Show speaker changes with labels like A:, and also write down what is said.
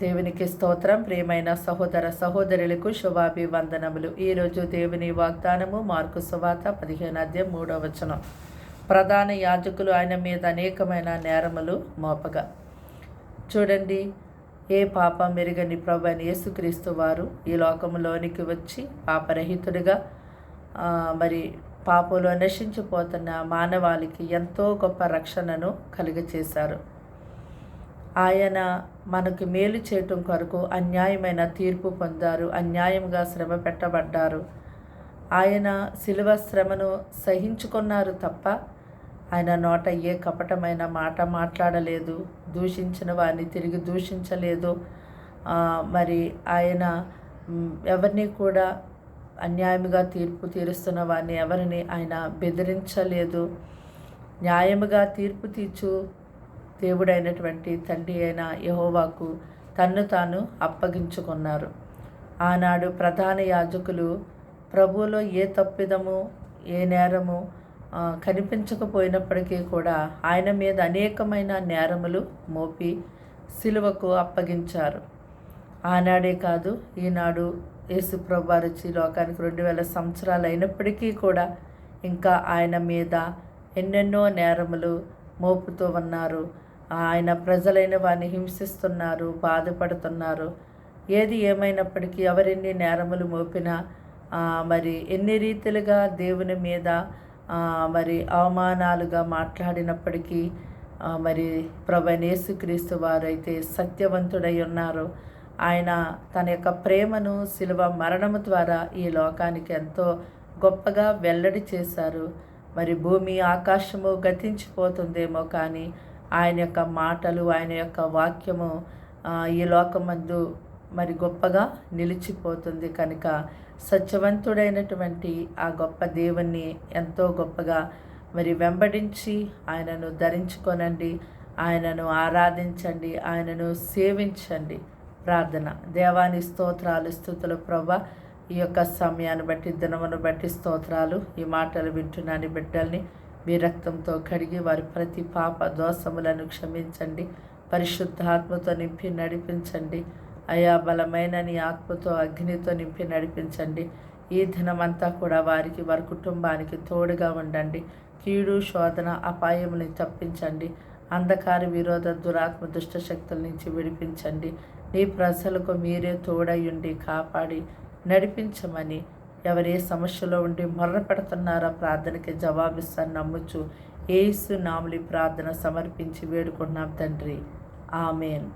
A: దేవునికి స్తోత్రం. ప్రియమైన సహోదర సహోదరులకు శుభాభివందనములు. ఈరోజు దేవుని వాగ్దానము మార్కు సువాత పదిహేను అధ్యాయం మూడవ వచనం. ప్రధాన యాజకులు ఆయన మీద అనేకమైన నేరములు మోపగా. చూడండి ఏ పాపం మెరుగని ప్రభు అని యేసుక్రీస్తు వారు ఈ లోకంలోనికి వచ్చి పాపరహితుడిగా మరి పాపంలో నశించిపోతున్న మానవాళికి ఎంతో గొప్ప రక్షణను కలుగచేశారు. ఆయన మనకు మేలు చేయటం కొరకు అన్యాయమైన తీర్పు పొందారు అన్యాయంగా శ్రమ పెట్టబడ్డారు. ఆయన శిలువ శ్రమను సహించుకున్నారు తప్ప ఆయన నోట ఏ కపటమైన మాట మాట్లాడలేదు దూషించిన వారిని తిరిగి దూషించలేదు. మరి ఆయన ఎవరిని కూడా అన్యాయముగా తీర్పు తీరుస్తున్న వారిని ఎవరిని ఆయన బెదిరించలేదు. న్యాయముగా తీర్పు తీర్చు దేవుడైనటువంటి తండ్రి అయిన యహోవాకు తన్ను తాను అప్పగించుకున్నారు. ఆనాడు ప్రధాన యాజకులు ప్రభువులో ఏ తప్పిదము ఏ నేరము కనిపించకపోయినప్పటికీ కూడా ఆయన మీద అనేకమైన నేరములు మోపి సిలువకు అప్పగించారు. ఆనాడే కాదు ఈనాడు యేసు ప్రభు వచ్చి లోకానికి రెండు వేల సంవత్సరాలు అయినప్పటికీ కూడా ఇంకా ఆయన మీద ఎన్నెన్నో నేరములు మోపుతూ ఉన్నారు. ఆయన ప్రజలైన వారిని హింసిస్తున్నారు బాధపడుతున్నారు. ఏది ఏమైనప్పటికీ ఎవరెన్ని నేరములు మోపినా మరి ఎన్ని రీతిలుగా దేవుని మీద మరి అవమానాలుగా మాట్లాడినప్పటికీ మరి ప్రభు యేసుక్రీస్తు వారైతే సత్యవంతుడై ఉన్నారు. ఆయన తన యొక్క ప్రేమను శిలువ మరణము ద్వారా ఈ లోకానికి ఎంతో గొప్పగా వెల్లడి చేశారు. మరి భూమి ఆకాశము గతించిపోతుందేమో కానీ ఆయన యొక్క మాటలు ఆయన యొక్క వాక్యము ఈ లోకమందు మరి గొప్పగా నిలిచిపోతుంది కనుక సత్యవంతుడైనటువంటి ఆ గొప్ప దేవుణ్ణి ఎంతో గొప్పగా మరి వెంబడించి ఆయనను ధరించుకొనండి ఆయనను ఆరాధించండి ఆయనను సేవించండి. ప్రార్థన. దేవాని స్తోత్రాలు స్థుతులు ప్రభ ఈ యొక్క సమయాన్ని బట్టి దినమును బట్టి స్తోత్రాలు ఈ మాటలు వింటున్నాని బిడ్డల్ని మీ రక్తంతో కడిగి వారి ప్రతి పాప దోషములను క్షమించండి. పరిశుద్ధాత్మతో నింపి నడిపించండి. అయా బలమైన నీ ఆత్మతో అగ్నితో నింపి నడిపించండి. ఈ దినమంతా కూడా వారికి వారి కుటుంబానికి తోడుగా ఉండండి. కీడు శోధన అపాయముని తప్పించండి. అంధకార విరోధ దురాత్మ దుష్ట శక్తుల నుంచి విడిపించండి. నీ ప్రజలకు మీరే తోడయుండి కాపాడి నడిపించమని ఎవరే సమస్యలో ఉండి మొర్రపెడుతున్నారా ప్రార్థనకి జవాబిస్తాను నమ్ముచు. ఏసు నాములి ప్రార్థన సమర్పించి వేడుకున్నాం తండ్రి. ఆమెన్.